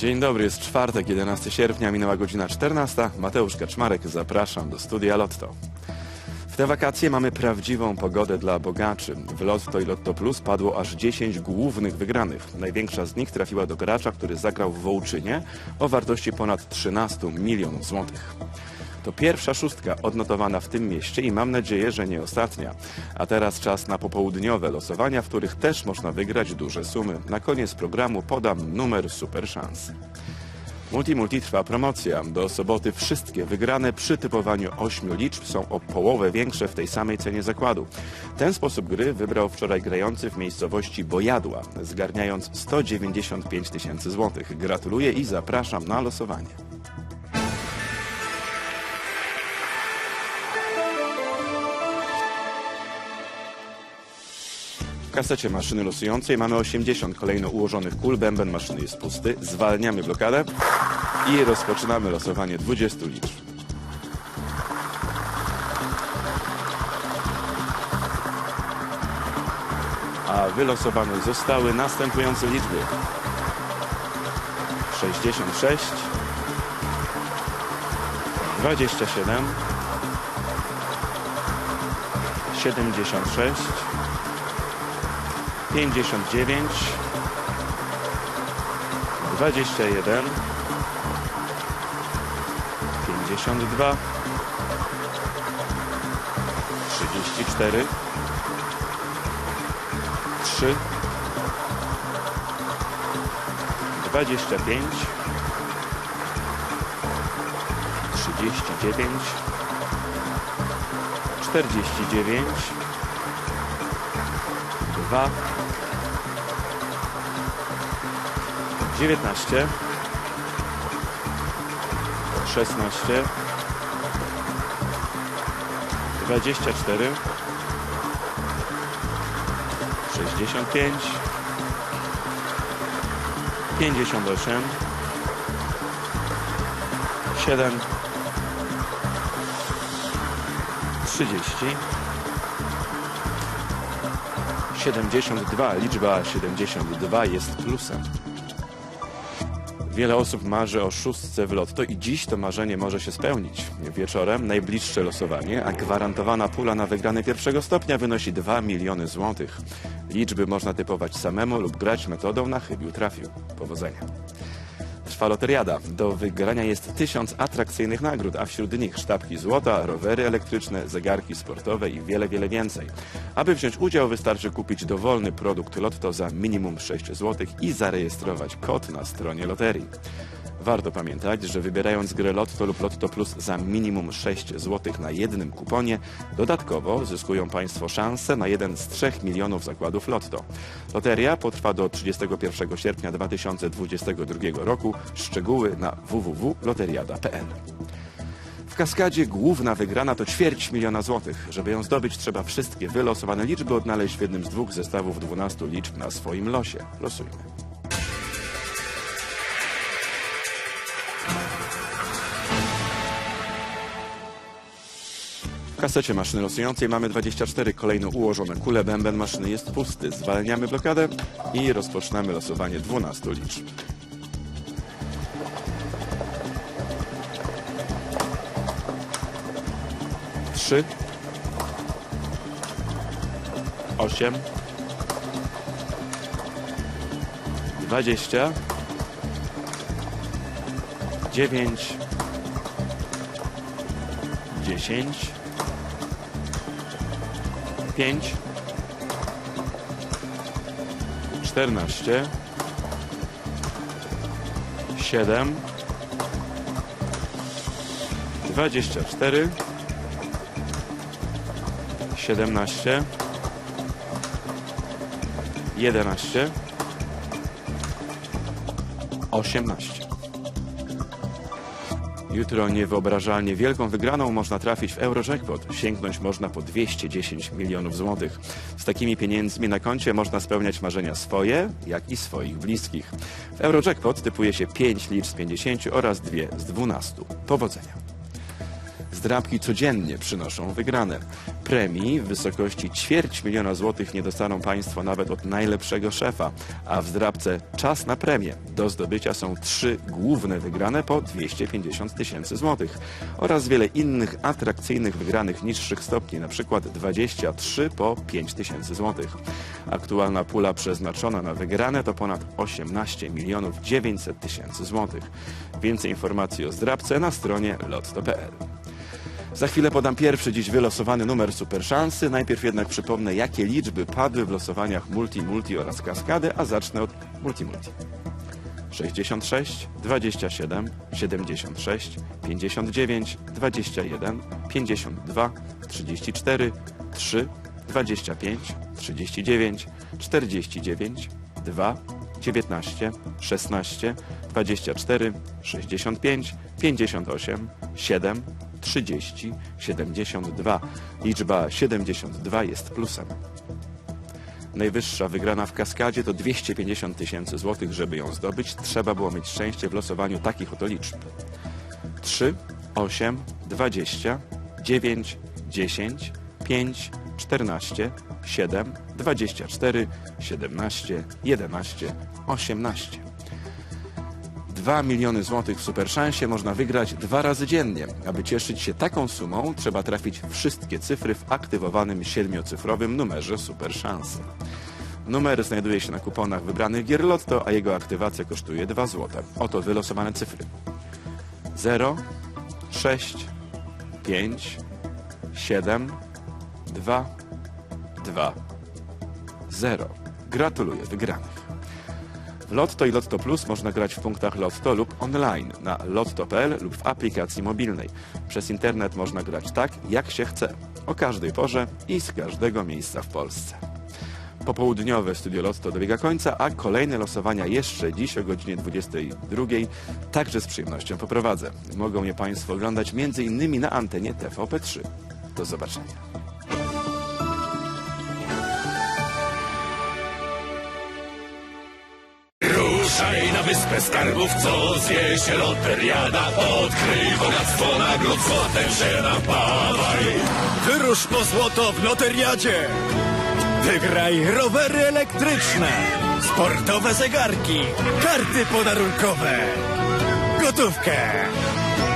Dzień dobry, jest czwartek, 11 sierpnia, minęła godzina 14. Mateusz Kaczmarek, zapraszam do studia Lotto. W te wakacje mamy prawdziwą pogodę dla bogaczy. W Lotto i Lotto Plus padło aż 10 głównych wygranych. Największa z nich trafiła do gracza, który zagrał w Wołczynie o wartości ponad 13 milionów złotych. To pierwsza szóstka odnotowana w tym mieście i mam nadzieję, że nie ostatnia. A teraz czas na popołudniowe losowania, w których też można wygrać duże sumy. Na koniec programu podam numer super szans. Multi Multi trwa promocja. Do soboty wszystkie wygrane przy typowaniu 8 liczb są o połowę większe w tej samej cenie zakładu. Ten sposób gry wybrał wczoraj grający w miejscowości Bojadła, zgarniając 195 tysięcy złotych. Gratuluję i zapraszam na losowanie. W kasecie maszyny losującej mamy 80 kolejno ułożonych kul. Bęben maszyny jest pusty. Zwalniamy blokadę i rozpoczynamy losowanie 20 liczb. A wylosowane zostały następujące liczby. 66 27 76 59 21 52 34 3 25 39 49 2 19 16 24 65 58 7 30 72. Liczba 72 jest plusem. Wiele osób marzy o szóstce w lotto i dziś to marzenie może się spełnić. Wieczorem najbliższe losowanie, a gwarantowana pula na wygrany pierwszego stopnia wynosi 2 miliony złotych. Liczby można typować samemu lub grać metodą na chybił trafił. Powodzenia. Trwa loteriada. Do wygrania jest tysiąc atrakcyjnych nagród, a wśród nich sztabki złota, rowery elektryczne, zegarki sportowe i wiele, wiele więcej. Aby wziąć udział wystarczy kupić dowolny produkt Lotto za minimum 6 zł i zarejestrować kod na stronie loterii. Warto pamiętać, że wybierając grę Lotto lub Lotto Plus za minimum 6 zł na jednym kuponie, dodatkowo zyskują Państwo szansę na jeden z 3 milionów zakładów Lotto. Loteria potrwa do 31 sierpnia 2022 roku. Szczegóły na www.loteriada.pl. W kaskadzie główna wygrana to ćwierć miliona złotych. Żeby ją zdobyć, trzeba wszystkie wylosowane liczby odnaleźć w jednym z dwóch zestawów 12 liczb na swoim losie. Losujmy. W kasecie maszyny losującej mamy 24 kolejno ułożone kule. Bęben maszyny jest pusty. Zwalniamy blokadę i rozpoczynamy losowanie 12 liczb. Trzy, osiem, dwadzieścia, dziewięć, dziesięć, pięć, czternaście, siedem, dwadzieścia cztery, siedemnaście, jedenaście, osiemnaście. Jutro niewyobrażalnie wielką wygraną można trafić w Eurojackpot. Sięgnąć można po 210 milionów złotych. Z takimi pieniędzmi na koncie można spełniać marzenia swoje, jak i swoich bliskich. W Eurojackpot typuje się 5 liczb z 50 oraz 2 z 12. Powodzenia. Zdrabki codziennie przynoszą wygrane. Premii w wysokości ćwierć miliona złotych nie dostaną Państwo nawet od najlepszego szefa, a w zdrabce czas na premię. Do zdobycia są trzy główne wygrane po 250 tysięcy złotych oraz wiele innych atrakcyjnych wygranych niższych stopni, przykład 23 po 5 tysięcy złotych. Aktualna pula przeznaczona na wygrane to ponad 18 milionów 900 tysięcy złotych. Więcej informacji o zdrabce na stronie lotto.pl. Za chwilę podam pierwszy dziś wylosowany numer super szansy. Najpierw jednak przypomnę, jakie liczby padły w losowaniach multi-multi oraz kaskady, a zacznę od multi-multi. 66, 27, 76, 59, 21, 52, 34, 3, 25, 39, 49, 2, 19, 16, 24, 65, 58, 7, 30, 72. Liczba 72 jest plusem. Najwyższa wygrana w kaskadzie to 250 tysięcy złotych. Żeby ją zdobyć, trzeba było mieć szczęście w losowaniu takich oto liczb. 3, 8, 20, 9, 10, 5, 14, 7, 24, 17, 11, 18. 2 miliony złotych w superszansie można wygrać dwa razy dziennie. Aby cieszyć się taką sumą, trzeba trafić wszystkie cyfry w aktywowanym siedmiocyfrowym numerze superszansy. Numer znajduje się na kuponach wybranych gier Lotto, a jego aktywacja kosztuje 2 złote. Oto wylosowane cyfry. 0, 6, 5, 7, 2, 2, 0. Gratuluję wygranych. Lotto i Lotto Plus można grać w punktach Lotto lub online na lotto.pl lub w aplikacji mobilnej. Przez internet można grać tak, jak się chce, o każdej porze i z każdego miejsca w Polsce. Popołudniowe Studio Lotto dobiega końca, a kolejne losowania jeszcze dziś o godzinie 22 także z przyjemnością poprowadzę. Mogą je Państwo oglądać m.in. na antenie TVP3. Do zobaczenia. Wyspę skarbów, co zwie się loteriada Odkryj bogactwo nagród, złotem się napawaj Wyrusz po złoto w loteriadzie! Wygraj rowery elektryczne, sportowe zegarki, karty podarunkowe, gotówkę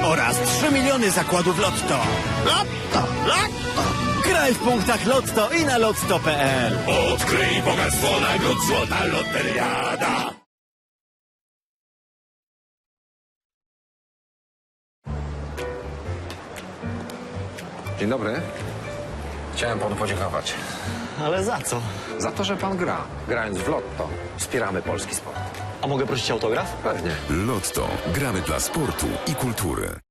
oraz 3 miliony zakładów Lotto. Lotto, Lotto! Graj w punktach Lotto i na lotto.pl. Odkryj bogactwo nagród, złota loteriada Dzień dobry. Chciałem panu podziękować. Ale za co? Za to, że pan gra. Grając w lotto, wspieramy polski sport. A mogę prosić autograf? Pewnie. Lotto. Gramy dla sportu i kultury.